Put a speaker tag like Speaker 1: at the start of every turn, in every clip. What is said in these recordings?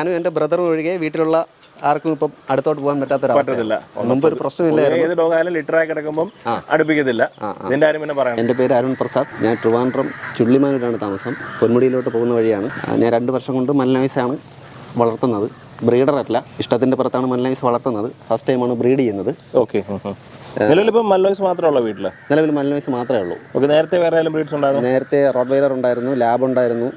Speaker 1: ഞാനും എന്റെ ബ്രദറും ഒഴികെ വീട്ടിലുള്ള ആർക്കും ഇപ്പം അടുത്തോട്ട് പോകാൻ പറ്റാത്ത
Speaker 2: പറ്റത്തില്ല.
Speaker 1: മുമ്പ് ഒരു പ്രശ്നമില്ല
Speaker 2: ഏത് ഡോഗായാലും ലിറ്ററായി കിടക്കുമ്പം അടുപ്പിക്കത്തില്ല. ഇതിന്റെ ആരും പിന്നെ
Speaker 1: എന്റെ പേര് അരുൺ പ്രസാദ്. ഞാൻ ട്രിവാൻഡ്രം ചുള്ളിമാനൂരാണ് താമസം. പൊന്മുടിയിലോട്ട് പോകുന്ന വഴിയാണ്. ഞാൻ രണ്ട് വർഷം കൊണ്ട് മലനൈസാണ് വളർത്തുന്നത്. ബ്രീഡർ അല്ല. ഇഷ്ടത്തിന്റെ പുറത്താണ് മൽനൈസ് വളർത്തുന്നത്. ഫസ്റ്റ് ടൈമാണ് ബ്രീഡ് ചെയ്യുന്നത്.
Speaker 2: ഓക്കെ നിലവിലിപ്പം മലനോയ്സ് മാത്രമേ ഉള്ളൂ വീട്ടിൽ?
Speaker 1: നിലവിൽ മൽനൈസ് മാത്രമേ ഉള്ളൂ.
Speaker 2: ഓക്കെ നേരത്തെ വേറെ ബ്രീഡ്സ് ഉണ്ടായിരുന്നു?
Speaker 1: നേരത്തെ റോഡ്വൈലർ ഉണ്ടായിരുന്നു ലാബ് ഉണ്ടായിരുന്നു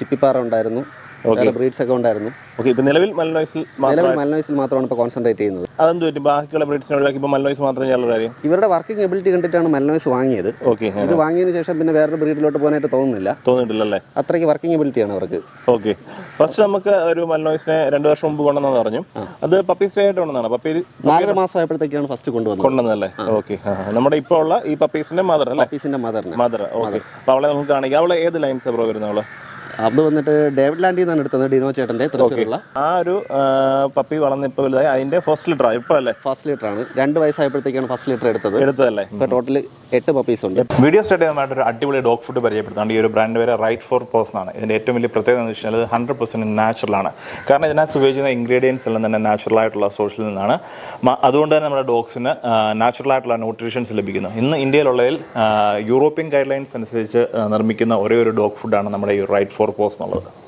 Speaker 1: ചിപ്പിപ്പാറ ഉണ്ടായിരുന്നു. വേറെ ബ്രീഡ്സ് ഒക്കെ ഉണ്ടായിരുന്നു.
Speaker 2: ഓക്കെ നിലവിൽ മല്ലോയ്സിൽ
Speaker 1: നിലവിൽ മൽനൈസിൽ മാത്രമാണ് ഇപ്പോൾ കോൺസെൻട്രേറ്റ് ചെയ്യുന്നത്.
Speaker 2: അതെന്ത് പറ്റും? ബാക്കിയുള്ള ബ്രീഡ്സിനെ ഒഴിവാക്കി ഇപ്പൊ മല്ലോയ്സ് മാത്രം ചെയ്യാനുള്ള കാര്യം?
Speaker 1: ഇവരുടെ വർക്കിംഗ് എബിലിറ്റി കണ്ടിട്ടാണ് മലനോയിസ് വാങ്ങിയത്.
Speaker 2: ഓക്കെ
Speaker 1: ഇത് വാങ്ങിയതിന് ശേഷം പിന്നെ വേറൊരു ബ്രീഡിലോട്ട് പോകാനായിട്ട് തോന്നുന്നില്ല.
Speaker 2: തോന്നിയിട്ടില്ലല്ലേ
Speaker 1: അത്രയ്ക്ക് വർക്കിംഗ് എബിലിറ്റി ആണ് അവർക്ക്.
Speaker 2: ഓക്കെ ഫസ്റ്റ് നമുക്ക് ഒരു മലനോയിസിനെ രണ്ട് വർഷം മുമ്പ് കൊണ്ടുവന്നു പറഞ്ഞു. അത് പപ്പി സ്റ്റേ ആയിട്ട് കൊണ്ടുവന്നാണ് പപ്പി
Speaker 1: നാലര മാസം ആയപ്പോഴത്തേക്കാണ് ഫസ്റ്റ് കൊണ്ടുവന്നത്.
Speaker 2: കൊണ്ടുവന്നല്ലേ ഓക്കെ നമ്മുടെ ഇപ്പോൾ ഉള്ള ഈ പപ്പീസിന്റെ മദർ അല്ലേ?
Speaker 1: പപ്പീസിന്റെ മദർ
Speaker 2: മദർ ഓക്കെ അപ്പൊ അവളെ നമുക്ക് കാണിക്കാം. അവളെ ഏത് ലൈൻസ് പ്രോ വരുന്നത് അവൾ?
Speaker 1: അത് വന്നിട്ട് ഡേവിഡ് ലാൻഡിൽ നിന്നാണ് എടുത്തത് ഡിനോ ചേട്ടന്റെ തൃശ്ശൂരുള്ള.
Speaker 2: ആ ഒരു പപ്പി വളർന്ന് ഇപ്പൊ വലുതായി. അതിന്റെ ഫസ്റ്റ് ലിറ്റർ ഇപ്പൊ അല്ലേ?
Speaker 1: ഫസ്റ്റ് ലിറ്റർ ആണ്. രണ്ട് വയസ്സായപ്പോഴത്തേക്കാണ് ഫസ്റ്റ് ലിറ്റർ എടുത്തത്.
Speaker 2: എടുത്തതല്ലേ?
Speaker 1: ഇപ്പൊ ടോട്ടൽ എട്ട് പപ്പീസ് ഉണ്ട്.
Speaker 2: വീഡിയോ സ്റ്റാർട്ട് ചെയ്യുന്നതായിട്ട് ഒരു അടിപൊളി ഡോഗ് ഫുഡ് പരിചയപ്പെടുത്താണ്ട് ഈ ഒരു ബ്രാൻഡ് പേര് റൈറ്റ് ഫോർ പേഴ്സൺ ആണ്. ഇതിന്റെ ഏറ്റവും വലിയ പ്രത്യേകത എന്ന് വെച്ചാൽ ഹൺഡ്രഡ് പെർസെന്റ് നാച്ചുറൽ ആണ്. കാരണം ഇതിനകത്ത് ഉപയോഗിക്കുന്ന ഇൻഗ്രീഡിയൻസ് എല്ലാം തന്നെ നാച്ചുറൽ ആയിട്ടുള്ള സോഴ്സിൽ നിന്നാണ്. അതുകൊണ്ട് തന്നെ നമ്മുടെ ഡോഗ്സിന് നാച്ചുറൽ ആയിട്ടുള്ള ന്യൂട്രീഷൻസ് ലഭിക്കുന്നു. ഇന്ന് ഇന്ത്യയിലുള്ളതിൽ യൂറോപ്യൻ ഗൈഡ് ലൈൻസ് അനുസരിച്ച് നിർമ്മിക്കുന്ന ഒരേ ഒരു ഡോഗ് ഫുഡാണ് നമ്മുടെ ഈ റൈറ്റ് ഫോർ പോസ് എന്നുള്ളത്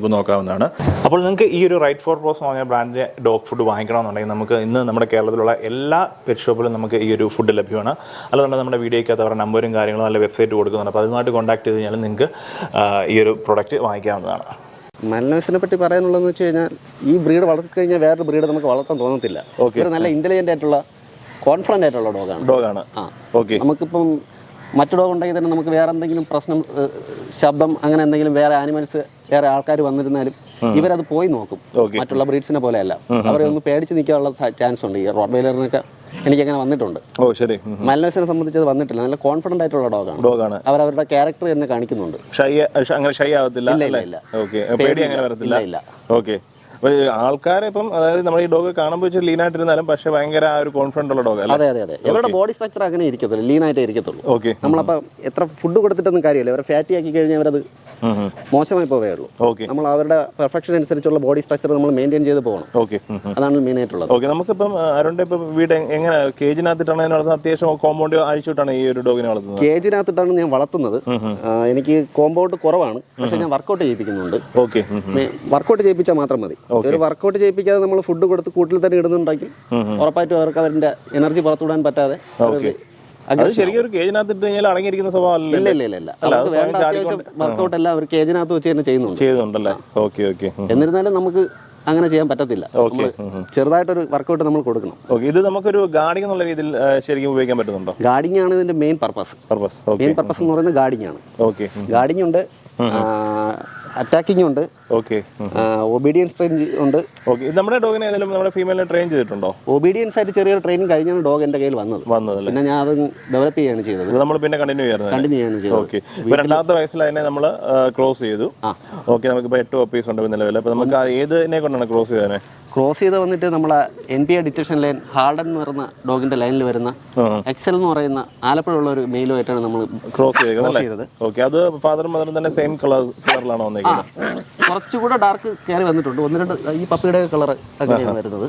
Speaker 2: നോക്കാവുന്നതാണ്. അപ്പോൾ നിങ്ങൾക്ക് ഈ ഒരു റൈറ്റ് ഫോർ പ്രോസ് എന്ന് പറഞ്ഞ ബ്രാൻഡിന്റെ ഡോഗ് ഫുഡ് വാങ്ങിക്കണമെന്നുണ്ടെങ്കിൽ നമുക്ക് ഇന്ന് നമ്മുടെ കേരളത്തിലുള്ള എല്ലാ പെറ്റ് ഷോപ്പിലും നമുക്ക് ഈ ഒരു ഫുഡ് ലഭ്യമാണ്. അല്ലാതെ നമ്മുടെ വീഡിയോയ്ക്കകത്ത് അവരുടെ നമ്പറും കാര്യങ്ങളും നല്ല വെബ്സൈറ്റ് കൊടുക്കുന്നുണ്ട് അപ്പോൾ അതുമായിട്ട് കോൺടാക്ട് ചെയ്ത് കഴിഞ്ഞാൽ നിങ്ങൾക്ക് ഈ ഒരു പ്രൊഡക്റ്റ് വാങ്ങിക്കാവുന്നതാണ്.
Speaker 1: മൽനോസിനെ പറ്റി പറയാനുള്ളതെന്ന് വെച്ച് കഴിഞ്ഞാൽ ഈ ബ്രീഡ് വളർത്തി കഴിഞ്ഞാൽ വേറൊരു ബ്രീഡ് നമുക്ക് വളർത്താൻ തോന്നത്തില്ല.
Speaker 2: ഓക്കെ
Speaker 1: ഒരു നല്ല ഇന്റലിജന്റ് ആയിട്ടുള്ള കോൺഫിഡന്റ് ആയിട്ടുള്ള ഡോഗാണ്
Speaker 2: ഡോഗാണ്
Speaker 1: ആ.
Speaker 2: ഓക്കെ
Speaker 1: നമുക്കിപ്പം മറ്റു ഡോഗ് ഉണ്ടെങ്കിൽ തന്നെ നമുക്ക് വേറെ എന്തെങ്കിലും പ്രശ്നം ശബ്ദം അങ്ങനെ എന്തെങ്കിലും വേറെ ആനിമൽസ് വേറെ ആൾക്കാർ വന്നിരുന്നാലും ഇവരത് പോയി നോക്കും. മറ്റുള്ള ബ്രീഡ്സിനെ പോലെയല്ല. അവരെ ഒന്ന് പേടിച്ച് നിൽക്കാനുള്ള ചാൻസ് ഉണ്ട്. ഈ റോഡ് വെയിലറിനൊക്കെ എനിക്ക് അങ്ങനെ വന്നിട്ടുണ്ട്.
Speaker 2: ഓ ശരി.
Speaker 1: മലനസിനെ സംബന്ധിച്ച് അത് വന്നിട്ടില്ല. നല്ല കോൺഫിഡന്റ് ആയിട്ടുള്ള ഡോഗാണ്.
Speaker 2: ഡോഗാണ്.
Speaker 1: അവർ അവരുടെ ക്യാരക്ടർ തന്നെ കാണിക്കുന്നുണ്ട്
Speaker 2: അങ്ങനെ ഷൈ ആവത്തില്ല
Speaker 1: ഇല്ല, ഇല്ല.
Speaker 2: ഓക്കെ. പേടി അങ്ങനെ വരത്തില്ല.
Speaker 1: ഇല്ല.
Speaker 2: ഓക്കെ. ആൾക്കാരെ ഇപ്പം അതായത് നമ്മൾ ഈ ഡോഗ് കാണുമ്പോൾ വെച്ചാൽ ലീൻ ആയിട്ടിരുന്നാലും പക്ഷെ ഭയങ്കര ആ ഒരു കോൺഫിഡന്റ് ഉള്ള ഡോഗ് അല്ലേ
Speaker 1: അതെ അതെ. അതെ ഇവരുടെ ബോഡി സ്ട്രക്ചർ അങ്ങനെ ഇരിക്കത്തുള്ളൂ ലീൻ ആയിട്ട് ഇരിക്കത്തുള്ളൂ.
Speaker 2: ഓക്കെ
Speaker 1: നമ്മളപ്പോൾ എത്ര ഫുഡ് കൊടുത്തിട്ടൊന്നും കാര്യമില്ല. ഇവരെ ഫാറ്റി ആക്കി കഴിഞ്ഞാൽ അവരത് മോശമായി പോവേ ഉള്ളൂ.
Speaker 2: ഓക്കെ
Speaker 1: നമ്മൾ അവരുടെ പെർഫെക്ഷൻ അനുസരിച്ചുള്ള ബോഡി സ്ട്രക്ചർ നമ്മൾ മെയിന്റെയിൻ ചെയ്ത് പോകണം
Speaker 2: ഓക്കെ
Speaker 1: അതാണ് മെയിൻ ആയിട്ടുള്ളത്.
Speaker 2: ഓക്കെ നമുക്കിപ്പം അരുണിന്റെ ഇപ്പം വീട് എങ്ങനെ കേജിനകത്തിട്ടാണ് വളർത്തുന്നത്? അത്യാവശ്യം കോമ്പൗണ്ട് അഴിച്ചിട്ടാണ് ഈ ഒരു ഡോഗിനെ വളർത്തുന്നത്.
Speaker 1: കേജിനകത്തിട്ടാണ് ഞാൻ വളർത്തുന്നത്. എനിക്ക് കോമ്പൗണ്ട് കുറവാണ്. പക്ഷേ ഞാൻ വർക്കൗട്ട് ചെയ്യിപ്പിക്കുന്നുണ്ട്.
Speaker 2: ഓക്കെ
Speaker 1: വർക്കൗട്ട് ചെയ്യിപ്പിച്ചാൽ മാത്രം മതി. ഒരു വർക്കൗട്ട് ചെയ്യിപ്പിക്കാതെ നമ്മൾ ഫുഡ് കൊടുത്ത് കൂട്ടിൽ തന്നെ ഇടുന്നുണ്ടെങ്കിൽ ഉറപ്പായിട്ടും അവർക്ക് അവരുടെ എനർജി പുറത്തുവിടാൻ പറ്റാതെ
Speaker 2: അത് ശരിക്കും ഒരു കേജിനകത്തിട്ട് കഴിഞ്ഞാൽ അടങ്ങിയിരിക്കുന്ന സ്വഭാവം
Speaker 1: ഇല്ല ഇല്ല വർക്കൗട്ട് എല്ലാം അവർ കേജിനകത്ത് വെച്ച് തന്നെ ചെയ്യുന്നുണ്ട്.
Speaker 2: ചെയ്യുന്നുണ്ടല്ലേ? ഓക്കെ ഓക്കെ
Speaker 1: എന്നിരുന്നാലും നമുക്ക് അങ്ങനെ ചെയ്യാൻ പറ്റത്തില്ല. ചെറുതായിട്ടൊരു വർക്കൗട്ട് നമ്മൾ കൊടുക്കണം.
Speaker 2: ഓക്കെ ഇത് നമുക്കൊരു ഗാർഡിംഗ് എന്നുള്ള രീതിയിൽ ശരിക്കും ഉപയോഗിക്കാൻ പറ്റുന്നുണ്ടോ?
Speaker 1: ഗാർഡിംഗ് ആണ് ഇതിന്റെ main purpose
Speaker 2: purpose
Speaker 1: main purpose എന്ന് പറയുന്നത് ഗാർഡിംഗ് ആണ്.
Speaker 2: ഓക്കെ
Speaker 1: ഗാർഡിംഗ് ഉണ്ട്. അറ്റാക്കിംഗ് ഉണ്ട്.
Speaker 2: ഓക്കെ.
Speaker 1: ഒബീഡിയൻസ് ട്രെയിൻ ഉണ്ട്.
Speaker 2: ഓക്കെ. നമ്മുടെ ഡോഗിനെ ഏതെങ്കിലും നമ്മുടെ ഫീമെയിലിനെ ട്രെയിൻ ചെയ്തിട്ടുണ്ടോ?
Speaker 1: ഒബീഡിയൻസ് ആയിട്ട് ചെറിയൊരു ട്രെയിനിങ് കഴിഞ്ഞാണ് ഡോഗ് എന്റെ കയ്യിൽ വന്നത്.
Speaker 2: വന്നത്
Speaker 1: പിന്നെ ഞാൻ അത് ഡെവലപ്പ് ചെയ്യാണ് ചെയ്തത്.
Speaker 2: നമ്മൾ പിന്നെ കണ്ടിന്യൂ ചെയ്യാറ്
Speaker 1: കണ്ടിന്യൂ ചെയ്യാണ് ചെയ്തത്.
Speaker 2: ഓക്കെ. രണ്ടാമത്തെ വയസ്സിൽ അതിനെ നമ്മൾ ക്ലോസ് ചെയ്തു. ഓക്കെ നമുക്ക് നമുക്കിപ്പോ എട്ട് ഓപ്പീസ് ഉണ്ട് നിലവിൽ അപ്പോൾ നമുക്ക് ഏത് ഏതിനെ കൊണ്ടാണ് ക്ലോസ് ചെയ്തതിനെ?
Speaker 1: ക്രോസ് ചെയ്ത് വന്നിട്ട് നമ്മളെ N P I detection line harden എന്ന് പറയുന്ന ഡോഗിന്റെ ലൈനിൽ വരുന്ന എക്സൽ എന്ന് പറയുന്ന ആലപ്പുഴ ഉള്ള ഒരു മെയിലുമായിട്ടാണ് നമ്മൾ
Speaker 2: ക്രോസ് ചെയ്തത്. ഓക്കെ അത് മദറും തന്നെ സെയിം കളർ കളറിലാണോ
Speaker 1: കുറച്ചുകൂടെ ഡാർക്ക് കയറി വന്നിട്ടുണ്ട്. ഒന്ന് രണ്ട് ഈ പപ്പിയുടെ കളർ അങ്ങനെയാണ് വരുന്നത്.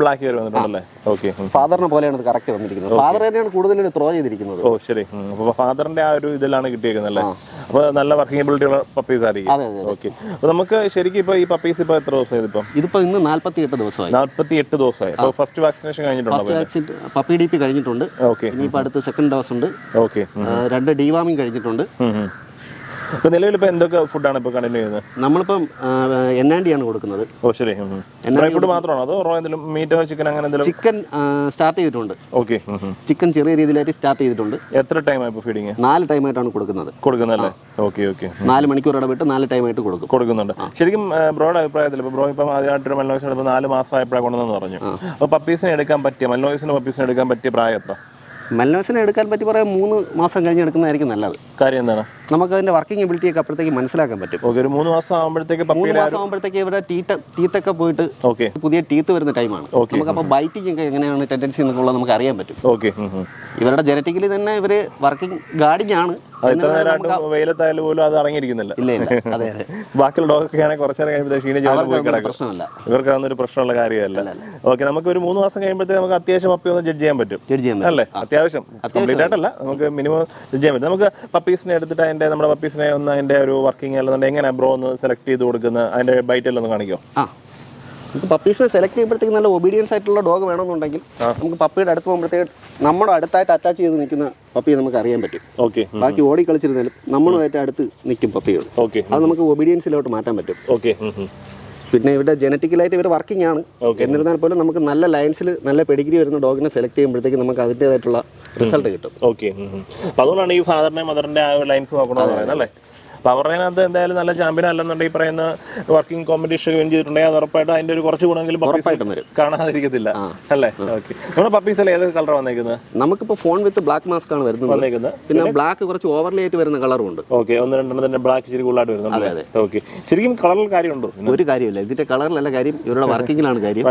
Speaker 2: ബ്ലാക്ക് കയറി വന്നിട്ടുണ്ടല്ലേ ഓക്കെ
Speaker 1: ഫാദറിനെ പോലെയാണ് ഇത് കറക്റ്റ് വന്നിരിക്കുന്നത്. ഫാദർ തന്നെയാണ് കൂടുതൽ ത്രോ ചെയ്തിരിക്കുന്നത്.
Speaker 2: ഓ ശരി. അപ്പോൾ ഫാദറിന്റെ ആ ഒരു ഇതിലാണ് കിട്ടിയിരിക്കുന്നത് അല്ലേ? അപ്പോൾ നല്ല വർക്കിംഗ് എബിലിറ്റി ഉള്ള പപ്പീസ് ആയിരിക്കും.
Speaker 1: അതെ അതെ
Speaker 2: ഓക്കെ അപ്പോൾ നമുക്ക് ശരിക്കും ഇപ്പോൾ ഈ പപ്പീസ് ഇപ്പോൾ എത്ര ദിവസമായി ഇപ്പം
Speaker 1: ഇതിപ്പോ ഇന്ന് നാൽപ്പത്തി എട്ട് ദിവസമായി.
Speaker 2: നാൽപ്പത്തി എട്ട് ദിവസമായി അപ്പോൾ ഫസ്റ്റ് വാക്സിനേഷൻ കഴിഞ്ഞിട്ടുണ്ട്
Speaker 1: first vaccine puppy D P കഴിഞ്ഞിട്ടുണ്ട്.
Speaker 2: ഓക്കെ
Speaker 1: ഇനിയിപ്പോൾ അടുത്ത് സെക്കൻഡ് ഡോസ് ഉണ്ട്.
Speaker 2: ഓക്കെ
Speaker 1: രണ്ട് ഡിവാമിങ് കഴിഞ്ഞിട്ടുണ്ട്.
Speaker 2: ഇപ്പോൾ നിലവിൽ ഇപ്പോൾ എന്തൊക്കെ ഫുഡാണ് ഇപ്പോൾ കണ്ടിന്യൂ ചെയ്യുന്നത്?
Speaker 1: നമ്മളിപ്പം എൻ ആൻഡ് ആണ് കൊടുക്കുന്നത്.
Speaker 2: ഓ ശരി. ഡ്രൈ ഫുഡ് മാത്രമാണോ? അതോ റോ എന്തെങ്കിലും മീറ്റോ ചിക്കൻ അങ്ങനെ എന്തെങ്കിലും?
Speaker 1: ചിക്കൻ സ്റ്റാർട്ട് ചെയ്തിട്ടുണ്ട്.
Speaker 2: ഓക്കെ
Speaker 1: ചിക്കൻ ചെറിയ രീതിയിലായിട്ട് സ്റ്റാർട്ട് ചെയ്തിട്ടുണ്ട്.
Speaker 2: എത്ര ടൈമാണ് ഇപ്പോൾ ഫീഡിങ്
Speaker 1: നാല് ടൈം ആയിട്ടാണ് കൊടുക്കുന്നത്.
Speaker 2: കൊടുക്കുന്നല്ലേ ഓക്കെ ഓക്കെ
Speaker 1: നാല് മണിക്കൂർ ഇടവിട്ട് നാല് ടൈമായിട്ട് കൊടുക്കും.
Speaker 2: കൊടുക്കുന്നുണ്ട്. ശരിക്കും ബ്രോയുടെ അഭിപ്രായത്തിൽ ഇപ്പോൾ ബ്രോ ഇപ്പം ആദ്യമായിട്ടൊരു മൽനോയ്സിന് എടുപ്പോൾ നാല് മാസമായപ്പോഴാണ് കൊണ്ടുവന്നെന്ന് പറഞ്ഞു. അപ്പോൾ പപ്പീസിനെ എടുക്കാൻ പറ്റിയ മൽനോയ്സിന് പപ്പീസിനെ എടുക്കാൻ പറ്റിയ പ്രായം എത്ര?
Speaker 1: മെൽനോസിനെ എടുക്കാൻ പറ്റി പറയാൻ മൂന്ന് മാസം കഴിഞ്ഞ് എടുക്കുന്നതായിരിക്കും നല്ലത്.
Speaker 2: കാര്യം എന്താണ്?
Speaker 1: നമുക്ക് അതിന്റെ വർക്കിംഗ് എബിലിറ്റി ഒക്കെ അപ്പോഴത്തേക്ക് മനസ്സിലാക്കാൻ പറ്റും.
Speaker 2: ഓക്കെ ഒരു മൂന്ന് മാസം ആകുമ്പോഴത്തേക്ക്
Speaker 1: മൂന്ന് മാസം ആകുമ്പോഴത്തേക്ക് ഇവിടെ ടീത്ത ടീത്തൊക്കെ പോയിട്ട്
Speaker 2: ഓക്കെ
Speaker 1: പുതിയ ടീത്ത് വരുന്ന ടൈമാണ്. നമുക്ക് അപ്പോൾ ബൈറ്റിംഗ് ഒക്കെ എങ്ങനെയാണ് ടെൻഡൻസി എന്നൊക്കെ നമുക്ക് അറിയാൻ പറ്റും.
Speaker 2: ഓക്കെ
Speaker 1: ഇവരുടെ ജനറ്റിക്കലി തന്നെ ഇവർ വർക്കിംഗ് ഗാർഡിംഗ് ആണ്.
Speaker 2: വെയിലത്തായാലും പോലും അത് അടങ്ങിയിരിക്കുന്നില്ല ബാക്കിയുള്ള ഡോഗൊക്കെ ആണെങ്കിൽ കുറച്ചു നേരം കഴിയുമ്പോൾ ക്ഷീണിച്ച് പോയി കിടക്കും. ഇവർക്ക് അതൊന്നും പ്രശ്നമുള്ള കാര്യമല്ല. ഓക്കെ നമുക്ക് ഒരു മൂന്ന് മാസം കഴിയുമ്പോഴത്തേക്ക് നമുക്ക് അത്യാവശ്യം പപ്പി ഒന്ന് ജഡ്ജ് ചെയ്യാൻ പറ്റും. അല്ലേ? അത്യാവശ്യം. കംപ്ലീറ്റ് ആയിട്ടല്ല. നമുക്ക് മിനിമം ജഡ്ജ് ചെയ്യാൻ പറ്റും. നമുക്ക് പപ്പീസിനെ എടുത്തിട്ട് അതിന്റെ നമ്മുടെ പപ്പീസിനെ ഒന്ന് അതിന്റെ ഒരു വർക്കിംഗ് അല്ലെന്നുണ്ടെങ്കിൽ എങ്ങനെ ബ്രോ ഒന്ന് സെലക്ട് ചെയ്ത് കൊടുക്കുന്ന? അതിന്റെ ബൈറ്റ് ഒന്ന് കാണിക്കോ?
Speaker 1: ആ. നമുക്ക് പപ്പീസ് സെലക്ട് ചെയ്യുമ്പോഴത്തേക്ക് നല്ല ഒബീഡിയൻസ് ആയിട്ടുള്ള ഡോഗ് വേണമെന്നുണ്ടെങ്കിൽ നമുക്ക് പപ്പിയുടെ അടുത്ത് പോകുമ്പോഴത്തേക്ക് നമ്മുടെ അടുത്തായിട്ട് അറ്റാച്ച് ചെയ്ത് നിൽക്കുന്ന പപ്പിയെ നമുക്ക് അറിയാൻ പറ്റും.
Speaker 2: ഓക്കെ
Speaker 1: ബാക്കി ഓടി കളിച്ചിരുന്നാലും നമ്മളുമായിട്ട് അടുത്ത് നിൽക്കും പപ്പികൾ.
Speaker 2: ഓക്കെ
Speaker 1: അത് നമുക്ക് ഒബീഡിയൻസിലോട്ട് മാറ്റാൻ പറ്റും.
Speaker 2: ഓക്കെ
Speaker 1: പിന്നെ ഇവിടെ ജനറ്റിക്കലായിട്ട് ഇവർ വർക്കിംഗ് ആണ്. എന്നിരുന്നാൽ പോലും നമുക്ക് നല്ല ലൈൻസിൽ നല്ല പെഡിഗ്രി വരുന്ന ഡോഗിനെ സെലക്ട് ചെയ്യുമ്പോഴത്തേക്ക് നമുക്ക് അതിന്റെതായിട്ടുള്ള റിസൾട്ട് കിട്ടും.
Speaker 2: ഓക്കെ അതുകൊണ്ടാണ് ഈ ഫാദറിനെ മദറിന്റെ ആ ലൈൻസ് നോക്കണമെന്ന് പറയുന്നത് അല്ലേ? അതിനകത്ത് എന്തായാലും നല്ല ചാമ്പ്യൻ അല്ലെന്നുണ്ടെങ്കിൽ പറയുന്ന വർക്കിംഗ് കോമ്പറ്റീഷൻ വിൻ ചെയ്തിട്ടുണ്ടെങ്കിൽ അത് ഉറപ്പായിട്ടും അതിന്റെ ഒരു കുറച്ച് ഗുണമെങ്കിലും പപ്പീസ് കാണാതിരിക്കത്തില്ല. അല്ലേ? ഓക്കെ നമ്മുടെ പപ്പീസിൽ ഏത് കളർ വന്നേക്കുന്നത്?
Speaker 1: നമുക്കിപ്പോൾ ഫോൺ വിത്ത് ബ്ലാക്ക് മാസ്ക് ആണ് വരുന്നത്.
Speaker 2: വന്നേക്കുന്നത്.
Speaker 1: പിന്നെ ബ്ലാക്ക് കുറച്ച് ഓവർലേ ആയിട്ട് വരുന്ന കളറും ഉണ്ട്.
Speaker 2: ഓക്കെ ഒന്ന് രണ്ടെണ്ണം തന്നെ ബ്ലാക്ക് ഇച്ചിരി കൂടുതലായിട്ട് വരുന്നുണ്ട് ഓക്കെ ശരിക്കും കളറിൽ കാര്യമുണ്ടോ?
Speaker 1: ഒരു കാര്യമില്ല. ഇതിന്റെ കളറിലല്ല കാര്യം ഇവരുടെ വർക്കിങ്ങിലാണ് കാര്യം.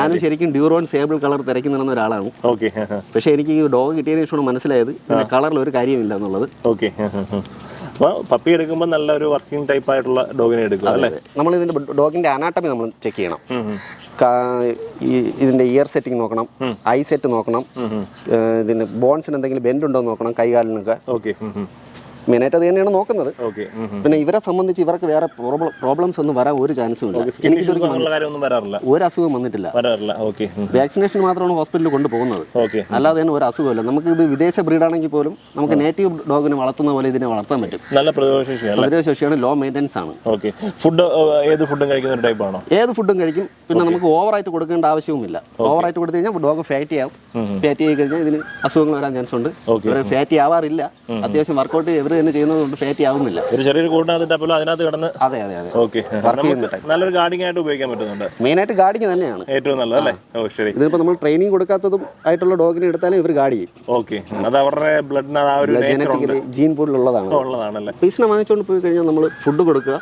Speaker 1: ഞാൻ ശരിക്കും ഡ്യൂറോൺ സേബിൾ കളർ തിരക്കുന്ന ഒരാളാണ്.
Speaker 2: ഓക്കെ
Speaker 1: പക്ഷേ എനിക്ക് ഈ ഡോഗ് കിട്ടിയതിനു ശേഷമാണ് മനസ്സിലായത്. കളറിൽ ഒരു കാര്യമില്ല എന്നുള്ളത്.
Speaker 2: ഓക്കെ അപ്പോൾ പപ്പി എടുക്കുമ്പോൾ നല്ലൊരു വർക്കിംഗ് ടൈപ്പ് ആയിട്ടുള്ള ഡോഗിനെ എടുക്കുക അല്ലേ?
Speaker 1: നമ്മൾ ഇതിന്റെ ഡോഗിന്റെ അനാട്ടമി നമ്മൾ ചെക്ക് ചെയ്യണം. ഈ ഇതിന്റെ ഇയർ സെറ്റിംഗ് നോക്കണം ഐ സെറ്റ് നോക്കണം ഏഹ് ഇതിന് ബോൺസിന് എന്തെങ്കിലും ബെൻഡ് ഉണ്ടോ നോക്കണം കൈകാലിനൊക്കെ.
Speaker 2: ഓക്കെ
Speaker 1: മെയിനായിട്ട് അത് തന്നെയാണ് നോക്കുന്നത്. പിന്നെ ഇവരെ സംബന്ധിച്ച് ഇവർക്ക് വേറെ പ്രോബ്ലംസ് ഒന്നും വരാൻ ഒരു ചാൻസും ഇല്ല. ഒരു അസുഖം വന്നിട്ടില്ല. വാക്സിനേഷൻ മാത്രമാണ് ഹോസ്പിറ്റലിൽ കൊണ്ടുപോകുന്നത്. അല്ലാതെ തന്നെ ഒരു അസുഖമില്ല. നമുക്ക് ഇത് വിദേശ ബ്രീഡാണെങ്കിൽ പോലും നമുക്ക് നേറ്റീവ് ഡോഗിനെ വളർത്തുന്ന പോലെ ഇതിനെ വളർത്താൻ പറ്റും.
Speaker 2: നല്ല പ്രതിരോധശേഷിയാണ്
Speaker 1: പ്രതിരോധ ലോ മെയിന്റെനൻസ് ആണ്.
Speaker 2: ഫുഡ് ഏത് ഫുഡും കഴിക്കുന്ന ഒരു ആണോ?
Speaker 1: ഏത് ഫുഡും കഴിക്കും. പിന്നെ നമുക്ക് ഓവറായിട്ട് കൊടുക്കേണ്ട ആവശ്യവുമില്ല. ഓവറായിട്ട് കൊടുത്തു കഴിഞ്ഞാൽ ഡോഗ് ഫാറ്റി ആവും. ഫാറ്റി ആയി കഴിഞ്ഞാൽ ഇതിന് അസുഖങ്ങൾ വരാൻ ചാൻസ് ഉണ്ട്. ഫാറ്റി ആവാറില്ല. അത്യാവശ്യം വർക്കൗട്ട് ഇവർ തന്നെ ചെയ്യുന്നതുകൊണ്ട് ഫാറ്റി ആവുന്നില്ല.
Speaker 2: ഒരു ചെറിയൊരു കൂടിനകത്തിട്ടപ്പോൾ അതിനകത്ത് കിടന്ന്?
Speaker 1: അതെ അതെ അതെ.
Speaker 2: ഓക്കെ നല്ലൊരു ഗാർഡിംഗ് ആയിട്ട് ഉപയോഗിക്കാൻ പറ്റുന്നുണ്ട്.
Speaker 1: മെയിനായിട്ട് ഗാർഡിങ് തന്നെയാണ്.
Speaker 2: ഏറ്റവും നല്ലത് അല്ലേ? ഓ ശരി.
Speaker 1: ഇതിപ്പോ നമ്മൾ ട്രെയിനിങ് കൊടുക്കാത്തതും ആയിട്ടുള്ള ഡോഗിനെ എടുത്താലും ഇവർ ഗാർഡ് ചെയ്യും.
Speaker 2: ഓക്കെ അത് അവരുടെ ബ്ലഡിന് ആ ഒരു നേച്ചർ ഉണ്ട്.
Speaker 1: ജനറ്റിക്കലി ജീൻ പൂളിലുള്ളതാണ്
Speaker 2: ഉള്ളതാണല്ലേ?
Speaker 1: പീസിനെ വാങ്ങിച്ചുകൊണ്ട് പോയി കഴിഞ്ഞാൽ നമ്മൾ ഫുഡ് കൊടുക്കുക.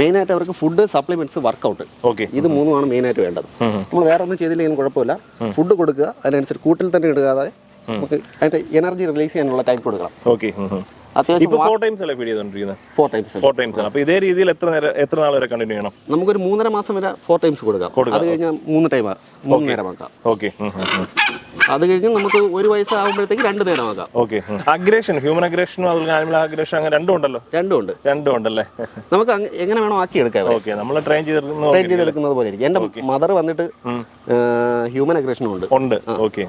Speaker 1: മെയിൻ ആയിട്ട് അവർക്ക് ഫുഡ് സപ്ലിമെന്റ്സ് വർക്കൗട്ട്
Speaker 2: ഓക്കെ
Speaker 1: ഇത് മൂന്നുമാണ് മെയിൻ ആയിട്ട് വേണ്ടത്. നമ്മൾ വേറെ ഒന്നും ചെയ്തില്ലെങ്കിലും കുഴപ്പമില്ല. ഫുഡ് കൊടുക്കുക. അതിനനുസരിച്ച് കൂട്ടിൽ തന്നെ ഇടുകാതെ നമുക്ക് അതിന്റെ എനർജി റിലീസ് ചെയ്യാനുള്ള ടൈം കൊടുക്കണം.
Speaker 2: ഓക്കെ
Speaker 1: അത്യാവശ്യം
Speaker 2: ഫോർ ടൈംസ് അല്ലേ ഫീഡ് ചെയ്തോണ്ടിരിക്കുന്നത്
Speaker 1: ഫോർ ടൈംസ്
Speaker 2: ഫോർ ടൈംസ് അപ്പോൾ ഇതേ രീതിയിൽ എത്ര നേരം എത്ര നാൾ വരെ കണ്ടിന്യൂ ചെയ്യണം?
Speaker 1: നമുക്കൊരു മൂന്നര മാസം വരെ ഫോർ ടൈംസ് കൊടുക്കാം. അത് കഴിഞ്ഞാൽ മൂന്ന് ടൈം മൂന്ന് നേരമാക്കാം
Speaker 2: ഓക്കെ
Speaker 1: അത് കഴിഞ്ഞ് നമുക്ക് ഒരു വയസ്സാകുമ്പോഴത്തേക്ക് രണ്ട് നേരമാക്കാം
Speaker 2: ഓക്കെ അഗ്രേഷൻ ഹ്യൂമൻ അഗ്രേഷനും അതുപോലെ ആനിമൽ അഗ്രേഷൻ അങ്ങനെ രണ്ടും ഉണ്ടല്ലോ?
Speaker 1: രണ്ടും ഉണ്ട്.
Speaker 2: രണ്ടും ഉണ്ടല്ലേ?
Speaker 1: നമുക്ക് എങ്ങനെ വേണോ ആക്കി എടുക്കാം
Speaker 2: ഓക്കെ നമ്മൾ ട്രെയിൻ ചെയ്തിരുന്നു
Speaker 1: ട്രെയിൻ ചെയ്തെടുക്കുന്നത് പോലെ ഇരിക്കും എന്റെ മദർ വന്നിട്ട് ഹ്യൂമൻ അഗ്രേഷനും ഉണ്ട്.
Speaker 2: ഉണ്ട്. ഓക്കെ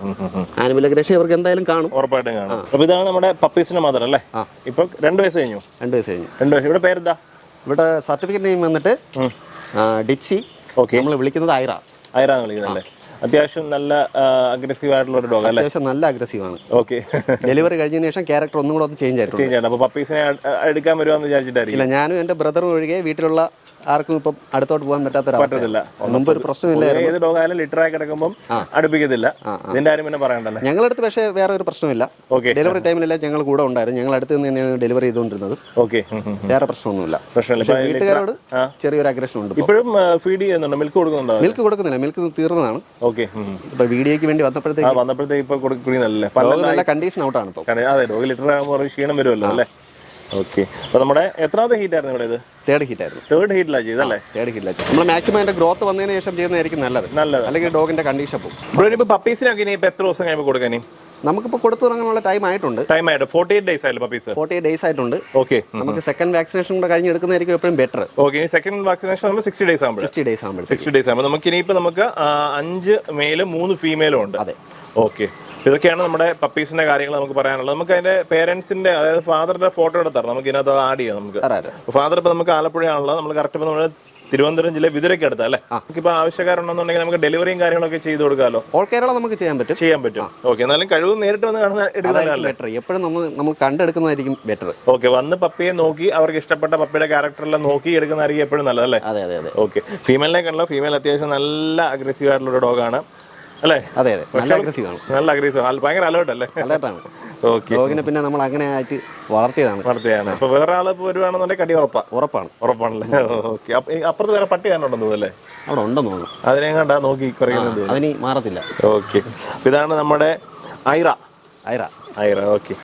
Speaker 1: ആനിമൽ അഗ്രേഷൻ ഇവർക്ക് എന്തായാലും കാണും.
Speaker 2: ഉറപ്പായിട്ടും കാണും. അപ്പൊ ഇതാണ് നമ്മുടെ പപ്പീസിന്റെ മദർ അല്ലേ? ഇപ്പൊ രണ്ട് വയസ്സ് കഴിഞ്ഞു?
Speaker 1: രണ്ട് വയസ്സ് കഴിഞ്ഞു.
Speaker 2: രണ്ട് വയസ്സ്. ഇവിടെ പേരെന്താ?
Speaker 1: ഇവിടെ സർട്ടിഫിക്കറ്റ് നെയിം വന്നിട്ട് ഡിപ്സി.
Speaker 2: ഓക്കെ.
Speaker 1: നമ്മൾ വിളിക്കുന്നത് ഐറ.
Speaker 2: ഐറ എന്ന് വിളിക്കുന്നല്ലേ അത്യാവശ്യം നല്ല അഗ്രസീവ് ആയിട്ടുള്ള ഒരു ഡോഗ് അല്ലേ?
Speaker 1: അത്യാവശ്യം നല്ല അഗ്രസീവ് ആണ്.
Speaker 2: ഓക്കെ.
Speaker 1: ഡെലിവറി കഴിഞ്ഞതിന് ശേഷം ക്യാരക്ടർ ഒന്നും കൂടെ ഒന്ന് ചേഞ്ച് ആയിട്ടുണ്ട്.
Speaker 2: ചേഞ്ച് ആയിട്ടുണ്ട്. അപ്പൊ പപ്പീസിനെ എടുക്കാൻ വരുവാന്ന് വിചാരിച്ചിട്ടായിരിക്കും.
Speaker 1: ഇല്ല ഞാനും എന്റെ ബ്രദറും ഒഴികെ വീട്ടിലുള്ള ആർക്കും ഇപ്പം അടുത്തോട്ട് പോകാൻ പറ്റാത്തൊരവസ്ഥ
Speaker 2: പറ്റത്തില്ല.
Speaker 1: മുമ്പ് ഒരു പ്രശ്നമില്ല
Speaker 2: ഏത് ഡോഗ് ആയാലും ലിറ്ററായി കിടക്കുമ്പോൾ അടുപ്പിക്കത്തില്ല. ഇതിന്റെ ആരും പിന്നെ പറയണ്ടല്ലേ
Speaker 1: ഞങ്ങളടുത്ത് പക്ഷേ വേറെ ഒരു പ്രശ്നമില്ല.
Speaker 2: ഓക്കെ
Speaker 1: ഡെലിവറി ടൈമിലെല്ലാം ഞങ്ങൾ കൂടെ ഉണ്ടായിരുന്നു ഞങ്ങൾ അടുത്ത് നിന്ന് തന്നെയാണ് ഡെലിവറി ചെയ്തുകൊണ്ടിരുന്നത്.
Speaker 2: ഓക്കെ
Speaker 1: വേറെ പ്രശ്നമൊന്നുമില്ല. വീട്ടുകാരോട് ചെറിയൊരു അഗ്രഷൻ ഉണ്ട്
Speaker 2: ഇപ്പോഴും ഫീഡ് ചെയ്യുന്നുണ്ടോ? മിൽക്ക് കൊടുക്കുന്നുണ്ടോ?
Speaker 1: മിൽക്ക് കൊടുക്കുന്നില്ല. മിൽക്ക് തീർന്നതാണ്.
Speaker 2: ഓക്കെ
Speaker 1: ഇപ്പൊ വീഡിയോയ്ക്ക് വേണ്ടി വന്നപ്പോഴത്തേക്ക്
Speaker 2: വന്നപ്പോഴത്തേക്ക് ഇപ്പൊ കൊടുക്കുന്നില്ല
Speaker 1: നല്ല കണ്ടീഷൻ ഔട്ടാണ് ഇപ്പൊ.
Speaker 2: അതെ ഡോഗ് ലിറ്റർ ആകുമ്പോൾ ക്ഷീണം വരുമല്ലോ അല്ലേ? ഓക്കെ അപ്പോൾ നമ്മുടെ എത്രാമത്തെ ഹീറ്റ് ആയിരുന്നു ഇവിടെ ഇത്?
Speaker 1: തേർഡ് ഹീറ്റ് ആയിരുന്നു.
Speaker 2: തേർഡ് ഹീറ്റിലാണ് ചെയ്തല്ലേ
Speaker 1: തേർഡ് ഹീറ്റില്ല നമ്മൾ മാക്സിമം ഗ്രോത്ത് വന്നതിന് ശേഷം ചെയ്യുന്നതായിരിക്കും നല്ലത്.
Speaker 2: നല്ലത്.
Speaker 1: അല്ലെങ്കിൽ ഡോഗിന്റെ കണ്ടീഷൻ പോകും.
Speaker 2: ബ്രോ ഇനിയിപ്പോൾ പപ്പീസിനൊക്കെ ഇനി ഇപ്പോൾ എത്ര ദിവസം കഴിയുമ്പോൾ കൊടുക്കാൻ ഇനി?
Speaker 1: നമുക്കിപ്പോൾ കൊടുത്തു തുടങ്ങാനുള്ള ടൈം ആയിട്ടുണ്ട്.
Speaker 2: ടൈം ആയിട്ട്? ഫോർട്ടി എയ്റ്റ് ഡേയ്സ് ആയില്ലേ പപ്പീസ്
Speaker 1: ഫോർട്ടി എയ്റ്റ് ഡേയ്സ് ആയിട്ടുണ്ട്
Speaker 2: ഓക്കെ
Speaker 1: നമുക്ക് സെക്കൻഡ് വാക്സിനേഷൻ കൂടെ കഴിഞ്ഞ് എടുക്കുന്നതായിരിക്കും എപ്പോഴും ബെറ്റർ
Speaker 2: ഓക്കെ ഇനി സെക്കൻഡ് വാക്സിനേഷൻ നമ്മൾ സിക്സ്റ്റി ഡേയ്സ് ആകുമ്പോൾ
Speaker 1: സിക്സ്റ്റി ഡേയ്സ് ആകുമ്പോൾ
Speaker 2: സിക്സ്റ്റി ഡേയ്സ് ആകുമ്പോൾ നമുക്ക് ഇനിയിപ്പോൾ നമുക്ക് അഞ്ച് മെയിലും മൂന്ന് ഫീമെയിലും ഉണ്ട്.
Speaker 1: അതെ.
Speaker 2: ഓക്കെ ഇതൊക്കെയാണ് നമ്മുടെ പപ്പീസിന്റെ കാര്യങ്ങൾ നമുക്ക് പറയാനുള്ളത്. നമുക്ക് അതിന്റെ പേരൻസിന്റെ അതായത് ഫാദറിന്റെ ഫോട്ടോ എടുത്താറ് നമുക്ക് ഇതിനകത്ത് ആഡ് ചെയ്യാം നമുക്ക്.
Speaker 1: അതെ അതെ.
Speaker 2: ഫാദർ ഇപ്പൊ നമുക്ക് ആലപ്പുഴയാണല്ലോ. നമ്മൾ കറക്റ്റ് ഇപ്പൊ നമ്മുടെ തിരുവനന്തപുരം ജില്ല വിതുരയ്ക്ക് അടുത്ത അല്ലേ? നമുക്കിപ്പോൾ ആവശ്യക്കാരുണ്ടെന്നുണ്ടെങ്കിൽ നമുക്ക് ഡെലിവറിയും കാര്യങ്ങളൊക്കെ ചെയ്ത് കൊടുക്കാമല്ലോ
Speaker 1: ഓൾ കേരള നമുക്ക് ചെയ്യാൻ പറ്റും.
Speaker 2: ചെയ്യാൻ പറ്റും. ഓക്കെ എന്നാലും കഴിവ് നേരിട്ട് വന്ന് കാണുന്ന എടുക്കുന്നതല്ലേ?
Speaker 1: എപ്പോഴും നമ്മൾ നമ്മൾ കണ്ടെടുക്കുന്നതായിരിക്കും ബെറ്റർ
Speaker 2: ഓക്കെ വന്ന് പപ്പിയെ നോക്കി അവർക്ക് ഇഷ്ടപ്പെട്ട പപ്പിയുടെ ക്യാരക്ടറെല്ലാം നോക്കി എടുക്കുന്നതായിരിക്കും എപ്പോഴും നല്ലതല്ലേ
Speaker 1: അതെ അതെ അതെ.
Speaker 2: ഓക്കെ ഫീമെയിലിനെ കണ്ടല്ലോ ഫീമെയിൽ അത്യാവശ്യം നല്ല അഗ്രസീവ് ആയിട്ടുള്ള ഒരു ഡോഗാണ് അല്ലേ?
Speaker 1: അതെ അതെ. നല്ല അഗ്രസീവ് ആണ്.
Speaker 2: നല്ല അഗ്രസീവ് ഭയങ്കര അലേർട്ട് അല്ലേ?
Speaker 1: അലേർട്ടാണ്.
Speaker 2: ഓക്കെ.
Speaker 1: ഡോഗിനെ പിന്നെ നമ്മൾ അങ്ങനെ ആയിട്ട് വളർത്തിയതാണ്.
Speaker 2: വളർത്തിയാണ് ഇപ്പൊ വേറെ ആൾ ഇപ്പൊ വരുവാണെന്നുണ്ടെങ്കിൽ കടി ഉറപ്പാ.
Speaker 1: ഉറപ്പാണ്.
Speaker 2: ഉറപ്പാണല്ലേ? ഓക്കെ. അപ്പുറത്ത് വേറെ പട്ടി തന്നെ ഉണ്ടെന്ന് അല്ലേ?
Speaker 1: അവിടെ ഉണ്ടെന്ന് തോന്നുന്നു.
Speaker 2: അതിനെ കണ്ടാ നോക്കി കുറയുന്നത്
Speaker 1: അതിന് മാറത്തില്ല.
Speaker 2: ഓക്കെ. ഇതാണ് നമ്മുടെ ഐറ.
Speaker 1: ഐറ.
Speaker 2: ഐറ ഓക്കെ.